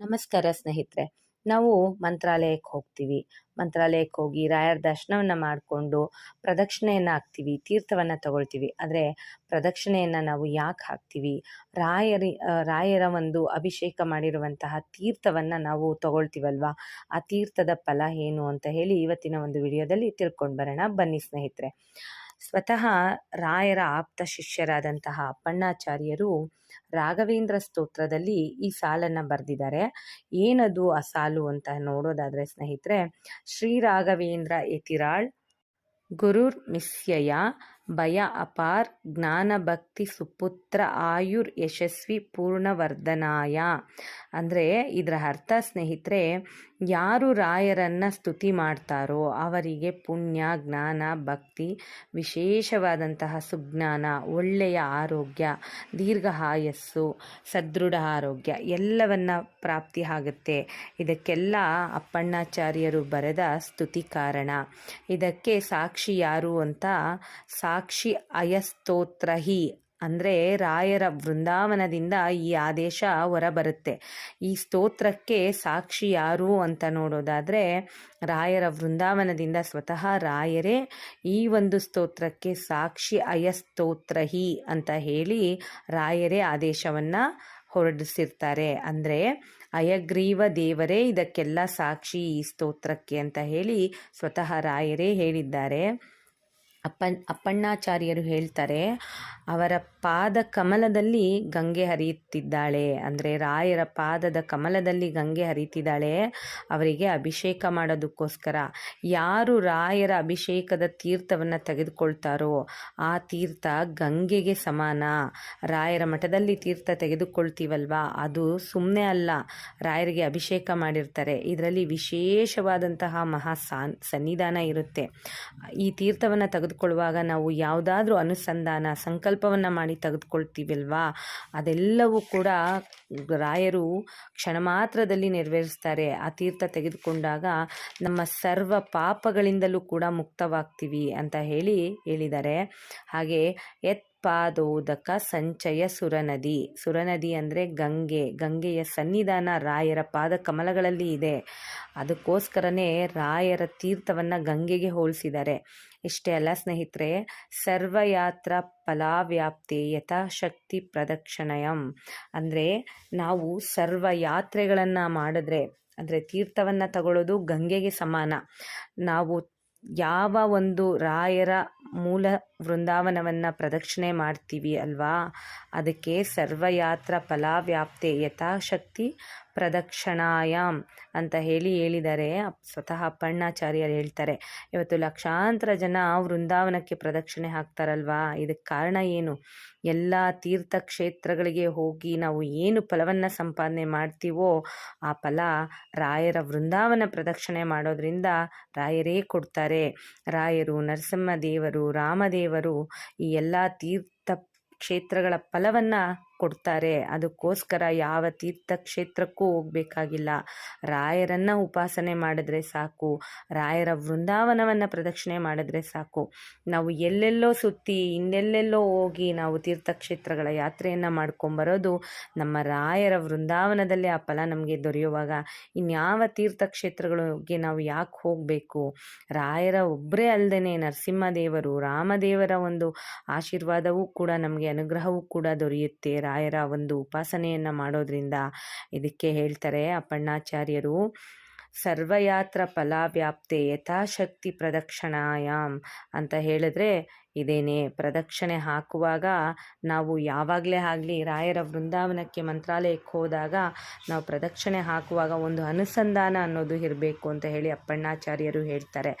ನಮಸ್ಕಾರ ಸ್ನೇಹಿತರೆ. ನಾವು ಮಂತ್ರಾಲಯಕ್ಕೆ ಹೋಗ್ತೀವಿ. ಮಂತ್ರಾಲಯಕ್ಕೆ ಹೋಗಿ ರಾಯರ ದರ್ಶನವನ್ನು ಮಾಡಿಕೊಂಡು ಪ್ರದಕ್ಷಿಣೆಯನ್ನು ಹಾಕ್ತೀವಿ, ತೀರ್ಥವನ್ನು ತಗೊಳ್ತೀವಿ. ಆದರೆ ಪ್ರದಕ್ಷಿಣೆಯನ್ನು ನಾವು ಯಾಕೆ ಹಾಕ್ತೀವಿ? ರಾಯರಿ ರಾಯರ ಒಂದು ಅಭಿಷೇಕ ಮಾಡಿರುವಂತಹ ತೀರ್ಥವನ್ನು ನಾವು ತಗೊಳ್ತೀವಲ್ವಾ? ಆ ತೀರ್ಥದ ಫಲ ಏನು ಅಂತ ಹೇಳಿ ಇವತ್ತಿನ ಒಂದು ವಿಡಿಯೋದಲ್ಲಿ ತಿಳ್ಕೊಂಡು ಬರೋಣ. ಬನ್ನಿ ಸ್ನೇಹಿತರೆ. ಸ್ವತಃ ರಾಯರ ಆಪ್ತ ಶಿಷ್ಯರಾದಂತಹ ಅಪ್ಪಣ್ಣಾಚಾರ್ಯರು ರಾಘವೇಂದ್ರ ಸ್ತೋತ್ರದಲ್ಲಿ ಈ ಸಾಲನ್ನು ಬರೆದಿದ್ದಾರೆ. ಏನದು ಆ ಸಾಲು ಅಂತ ನೋಡೋದಾದರೆ ಸ್ನೇಹಿತರೆ, ಶ್ರೀ ರಾಘವೇಂದ್ರ ಎತಿರಾಳ್, ಗುರುರ್ ಮಿಸ್ಯಯ ಭಯ, ಅಪಾರ್ ಜ್ಞಾನ ಭಕ್ತಿ, ಸುಪುತ್ರ ಆಯುರ್ ಯಶಸ್ವಿ ಪೂರ್ಣವರ್ಧನಾಯ. ಅಂದರೆ ಇದರ ಅರ್ಥ ಸ್ನೇಹಿತರೆ, ಯಾರು ರಾಯರನ್ನು ಸ್ತುತಿ ಮಾಡ್ತಾರೋ ಅವರಿಗೆ ಪುಣ್ಯ, ಜ್ಞಾನ, ಭಕ್ತಿ, ವಿಶೇಷವಾದಂತಹ ಸುಜ್ಞಾನ, ಒಳ್ಳೆಯ ಆರೋಗ್ಯ, ದೀರ್ಘ ಆಯಸ್ಸು, ಸದೃಢ ಆರೋಗ್ಯ ಎಲ್ಲವನ್ನ ಪ್ರಾಪ್ತಿ ಆಗುತ್ತೆ. ಇದಕ್ಕೆಲ್ಲ ಅಪ್ಪಣ್ಣಾಚಾರ್ಯರು ಬರೆದ ಸ್ತುತಿ ಕಾರಣ. ಇದಕ್ಕೆ ಸಾಕ್ಷಿ ಯಾರು ಅಂತ ಸಾಕ್ಷಿ ಅಯಸ್ತೋತ್ರಹಿ ಅಂದರೆ ರಾಯರ ವೃಂದಾವನದಿಂದ ಈ ಆದೇಶ ಹೊರಬರುತ್ತೆ. ಈ ಸ್ತೋತ್ರಕ್ಕೆ ಸಾಕ್ಷಿ ಯಾರು ಅಂತ ನೋಡೋದಾದರೆ ರಾಯರ ವೃಂದಾವನದಿಂದ ಸ್ವತಃ ರಾಯರೇ ಈ ಒಂದು ಸ್ತೋತ್ರಕ್ಕೆ ಸಾಕ್ಷಿ ಅಯಸ್ತೋತ್ರಹಿ ಅಂತ ಹೇಳಿ ರಾಯರೇ ಆದೇಶವನ್ನು ಹೊರಡಿಸಿರ್ತಾರೆ. ಅಂದರೆ ಅಯಗ್ರೀವ ದೇವರೇ ಇದಕ್ಕೆಲ್ಲ ಸಾಕ್ಷಿ ಈ ಸ್ತೋತ್ರಕ್ಕೆ ಅಂತ ಹೇಳಿ ಸ್ವತಃ ರಾಯರೇ ಹೇಳಿದ್ದಾರೆ. ಅಪ್ಪನ್ ಅಪ್ಪಣ್ಣಾಚಾರ್ಯರು ಹೇಳ್ತಾರೆ ಅವರ ಪಾದ ಕಮಲದಲ್ಲಿ ಗಂಗೆ ಹರಿಯುತ್ತಿದ್ದಾಳೆ. ಅಂದರೆ ರಾಯರ ಪಾದದ ಕಮಲದಲ್ಲಿ ಗಂಗೆ ಹರಿತಿದ್ದಾಳೆ ಅವರಿಗೆ ಅಭಿಷೇಕ ಮಾಡೋದಕ್ಕೋಸ್ಕರ ಯಾರು ರಾಯರ ಅಭಿಷೇಕದ ತೀರ್ಥವನ್ನು ತೆಗೆದುಕೊಳ್ತಾರೋ ಆ ತೀರ್ಥ ಗಂಗೆಗೆ ಸಮಾನ. ರಾಯರ ಮಠದಲ್ಲಿ ತೀರ್ಥ ತೆಗೆದುಕೊಳ್ತೀವಲ್ವಾ? ಅದು ಸುಮ್ಮನೆ ಅಲ್ಲ, ರಾಯರಿಗೆ ಅಭಿಷೇಕ ಮಾಡಿರ್ತಾರೆ. ಇದರಲ್ಲಿ ವಿಶೇಷವಾದಂತಹ ಮಹಾ ಸಾನ್, ಸನ್ನಿಧಾನ ಇರುತ್ತೆ. ಈ ತೀರ್ಥವನ್ನು ತೆಗೆದುಕೊಳ್ಳುವಾಗ ನಾವು ಯಾವುದಾದ್ರೂ ಅನುಸಂಧಾನ, ಸಂಕಲ್ಪವನ್ನು ಮಾಡಿ ತೆಗೆದುಕೊಳ್ತೀವಲ್ವಾ? ಅದೆಲ್ಲವೂ ಕೂಡ ರಾಯರು ಕ್ಷಣ ಮಾತ್ರದಲ್ಲಿ ನೆರವೇರಿಸ್ತಾರೆ. ಆ ತೀರ್ಥ ತೆಗೆದುಕೊಂಡಾಗ ನಮ್ಮ ಸರ್ವ ಪಾಪಗಳಿಂದಲೂ ಕೂಡ ಮುಕ್ತವಾಗ್ತೀವಿ ಅಂತ ಹೇಳಿ ಹೇಳಿದ್ದಾರೆ. ಹಾಗೆ ಎತ್ ಪಾದೋದಕ ಸಂಚಯ ಸುರನದಿ. ಸುರನದಿ ಅಂದರೆ ಗಂಗೆ. ಗಂಗೆಯ ಸನ್ನಿಧಾನ ರಾಯರ ಪಾದ ಕಮಲಗಳಲ್ಲಿ ಇದೆ. ಅದಕ್ಕೋಸ್ಕರನೇ ರಾಯರ ತೀರ್ಥವನ್ನು ಗಂಗೆಗೆ ಹೋಲಿಸಿದ್ದಾರೆ. ಇಷ್ಟೇ ಅಲ್ಲ ಸ್ನೇಹಿತರೆ, ಸರ್ವಯಾತ್ರ ಫಲಾವ್ಯಾಪ್ತಿ ಯಥಾಶಕ್ತಿ ಪ್ರದಕ್ಷಿಣಯಂ. ಅಂದರೆ ನಾವು ಸರ್ವ ಯಾತ್ರೆಗಳನ್ನು ಮಾಡಿದ್ರೆ, ಅಂದರೆ ತೀರ್ಥವನ್ನು ತಗೊಳ್ಳೋದು ಗಂಗೆಗೆ ಸಮಾನ. ನಾವು ಯಾವ ಒಂದು ರಾಯರ ಮೂಲ ವೃಂದಾವನವನ್ನು ಪ್ರದಕ್ಷಿಣೆ ಮಾಡ್ತೀವಿ ಅಲ್ವಾ, ಅದಕ್ಕೆ ಸರ್ವಯಾತ್ರ ಫಲಾವ್ಯಾಪ್ತಿ ಯಥಾಶಕ್ತಿ ಪ್ರದಕ್ಷಿಣಾಯಾಮ್ ಅಂತ ಹೇಳಿ ಹೇಳಿದ್ದಾರೆ ಸ್ವತಃ ಅಪ್ಪಣ್ಣಾಚಾರ್ಯರು ಹೇಳ್ತಾರೆ, ಇವತ್ತು ಲಕ್ಷಾಂತರ ಜನ ವೃಂದಾವನಕ್ಕೆ ಪ್ರದಕ್ಷಿಣೆ ಹಾಕ್ತಾರಲ್ವಾ? ಇದಕ್ಕೆ ಕಾರಣ ಏನು? ಎಲ್ಲ ತೀರ್ಥಕ್ಷೇತ್ರಗಳಿಗೆ ಹೋಗಿ ನಾವು ಏನು ಫಲವನ್ನು ಸಂಪಾದನೆ ಮಾಡ್ತೀವೋ, ಆ ಫಲ ರಾಯರ ವೃಂದಾವನ ಪ್ರದಕ್ಷಿಣೆ ಮಾಡೋದ್ರಿಂದ ರಾಯರೇ ಕೊಡ್ತಾರೆ. ರಾಯರು, ನರಸಿಂಹ ದೇವರು, ರಾಮದೇವರು ಈ ಎಲ್ಲ ತೀರ್ಥ ಕ್ಷೇತ್ರಗಳ ಫಲವನ್ನು ಕೊಡ್ತಾರೆ. ಅದಕ್ಕೋಸ್ಕರ ಯಾವ ತೀರ್ಥಕ್ಷೇತ್ರಕ್ಕೂ ಹೋಗಬೇಕಾಗಿಲ್ಲ. ರಾಯರನ್ನು ಉಪಾಸನೆ ಮಾಡಿದ್ರೆ ಸಾಕು. ರಾಯರ ವೃಂದಾವನವನ್ನು ಪ್ರದಕ್ಷಿಣೆ ಮಾಡಿದ್ರೆ ಸಾಕು. ನಾವು ಎಲ್ಲೆಲ್ಲೋ ಸುತ್ತಿ, ಇನ್ನೆಲ್ಲೆಲ್ಲೋ ಹೋಗಿ ನಾವು ತೀರ್ಥಕ್ಷೇತ್ರಗಳ ಯಾತ್ರೆಯನ್ನು ಮಾಡ್ಕೊಂಬರೋದು ನಮ್ಮ ರಾಯರ ವೃಂದಾವನದಲ್ಲಿ ಆ ಫಲ ನಮಗೆ ದೊರೆಯುವಾಗ. ಇನ್ಯಾವ ತೀರ್ಥಕ್ಷೇತ್ರಗಳಿಗೆ ನಾವು ಯಾಕೆ ಹೋಗಬೇಕು? ರಾಯರ ಒಬ್ಬರೇ ಅಲ್ಲದೆ ನರಸಿಂಹದೇವರು, ರಾಮದೇವರ ಒಂದು ಆಶೀರ್ವಾದವೂ ಕೂಡ ನಮಗೆ ಅನುಗ್ರಹವೂ ಕೂಡ ದೊರೆಯುತ್ತೆ. ರಾಯರ ಒಂದು ಉಪಾಸನೆಯನ್ನು ಮಾಡೋದ್ರಿಂದ ಇದಕ್ಕೆ ಹೇಳ್ತಾರೆ ಅಪ್ಪಣ್ಣಾಚಾರ್ಯರು, ಸರ್ವಯಾತ್ರ ಫಲಾವ್ಯಾಪ್ತಿ ಯಥಾಶಕ್ತಿ ಪ್ರದಕ್ಷಿಣಾಯಾಮ್ ಅಂತ ಹೇಳಿದ್ರೆ ಇದೇನೆ ಪ್ರದಕ್ಷಿಣೆ ಹಾಕುವಾಗ ನಾವು ಯಾವಾಗಲೇ ಆಗಲಿ ರಾಯರ ವೃಂದಾವನಕ್ಕೆ ಮಂತ್ರಾಲಯಕ್ಕೆ ಹೋದಾಗ ನಾವು ಪ್ರದಕ್ಷಿಣೆ ಹಾಕುವಾಗ ಒಂದು ಅನುಸಂಧಾನ ಅನ್ನೋದು ಇರಬೇಕು ಅಂತ ಹೇಳಿ ಅಪ್ಪಣ್ಣಾಚಾರ್ಯರು ಹೇಳ್ತಾರೆ.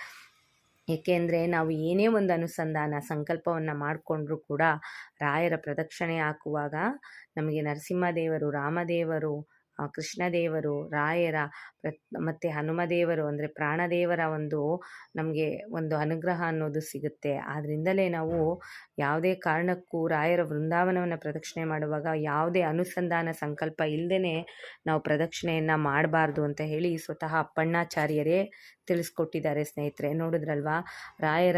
ಏಕೆಂದರೆ ನಾವು ಏನೇ ಒಂದು ಅನುಸಂಧಾನ ಸಂಕಲ್ಪವನ್ನು ಮಾಡಿಕೊಂಡ್ರೂ ಕೂಡ ರಾಯರ ಪ್ರದಕ್ಷಿಣೆ ಹಾಕುವಾಗ ನಮಗೆ ನರಸಿಂಹದೇವರು ರಾಮದೇವರು ಕೃಷ್ಣದೇವರು, ರಾಯರ, ಪ್ರತ್, ಮತ್ತು ಹನುಮದೇವರು ಅಂದರೆ ಪ್ರಾಣದೇವರ ಒಂದು ನಮಗೆ ಒಂದು ಅನುಗ್ರಹ ಅನ್ನೋದು ಸಿಗುತ್ತೆ. ಆದ್ದರಿಂದಲೇ ನಾವು ಯಾವುದೇ ಕಾರಣಕ್ಕೂ ರಾಯರ ವೃಂದಾವನವನ್ನು ಪ್ರದಕ್ಷಿಣೆ ಮಾಡುವಾಗ ಯಾವುದೇ ಅನುಸಂಧಾನ ಸಂಕಲ್ಪ ಇಲ್ಲದೇ ನಾವು ಪ್ರದಕ್ಷಿಣೆಯನ್ನು ಮಾಡಬಾರ್ದು ಅಂತ ಹೇಳಿ ಸ್ವತಃ ಅಪ್ಪಣ್ಣಾಚಾರ್ಯರೇ ತಿಳಿಸ್ಕೊಟ್ಟಿದ್ದಾರೆ ಸ್ನೇಹಿತರೆ. ನೋಡಿದ್ರಲ್ವಾ? ರಾಯರ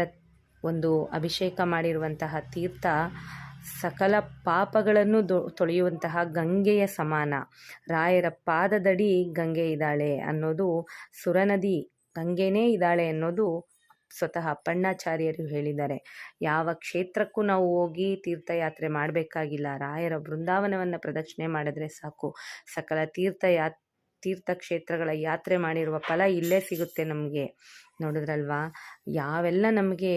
ಒಂದು ಅಭಿಷೇಕ ಮಾಡಿರುವಂತಹ ತೀರ್ಥ ಸಕಲ ಪಾಪಗಳನ್ನು ತೊಳೆಯುವಂತಹ ಗಂಗೆಯ ಸಮಾನ. ರಾಯರ ಪಾದದಡಿ ಗಂಗೆ ಇದ್ದಾಳೆ ಅನ್ನೋದು ಸುರನದಿ ಗಂಗೆನೇ ಇದ್ದಾಳೆ ಅನ್ನೋದು ಸ್ವತಃ ಪಣ್ಣಾಚಾರ್ಯರು ಹೇಳಿದ್ದಾರೆ. ಯಾವ ಕ್ಷೇತ್ರಕ್ಕೂ ನಾವು ಹೋಗಿ ತೀರ್ಥಯಾತ್ರೆ ಮಾಡಬೇಕಾಗಿಲ್ಲ. ರಾಯರ ಬೃಂದಾವನವನ್ನು ಪ್ರದಕ್ಷಿಣೆ ಮಾಡಿದ್ರೆ ಸಾಕು. ಸಕಲ ತೀರ್ಥ ಯಾ ತೀರ್ಥಕ್ಷೇತ್ರಗಳ ಯಾತ್ರೆ ಮಾಡಿರುವ ಫಲ ಇಲ್ಲೇ ಸಿಗುತ್ತೆ ನಮಗೆ. ನೋಡಿದ್ರಲ್ವಾ? ಯಾವೆಲ್ಲ ನಮಗೆ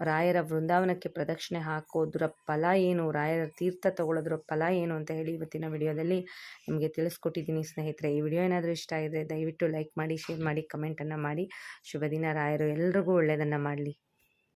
ರಾಯರ ವೃಂದಾವನಕ್ಕೆ ಪ್ರದಕ್ಷಿಣೆ ಹಾಕೋದ್ರ ಫಲ ಏನು, ರಾಯರ ತೀರ್ಥ ತಗೊಳ್ಳೋದ್ರ ಫಲ ಏನು ಅಂತ ಹೇಳಿ ಇವತ್ತಿನ ವಿಡಿಯೋದಲ್ಲಿ ನಿಮಗೆ ತಿಳಿಸ್ಕೊಟ್ಟಿದ್ದೀನಿ ಸ್ನೇಹಿತರೆ. ಈ ವಿಡಿಯೋ ಏನಾದರೂ ಇಷ್ಟ ಆಗಿದೆ ದಯವಿಟ್ಟು ಲೈಕ್ ಮಾಡಿ, ಶೇರ್ ಮಾಡಿ, ಕಮೆಂಟನ್ನು ಮಾಡಿ. ಶುಭ ದಿನ ರಾಯರು. ಎಲ್ರಿಗೂ ಒಳ್ಳೆಯದನ್ನು ಮಾಡಲಿ.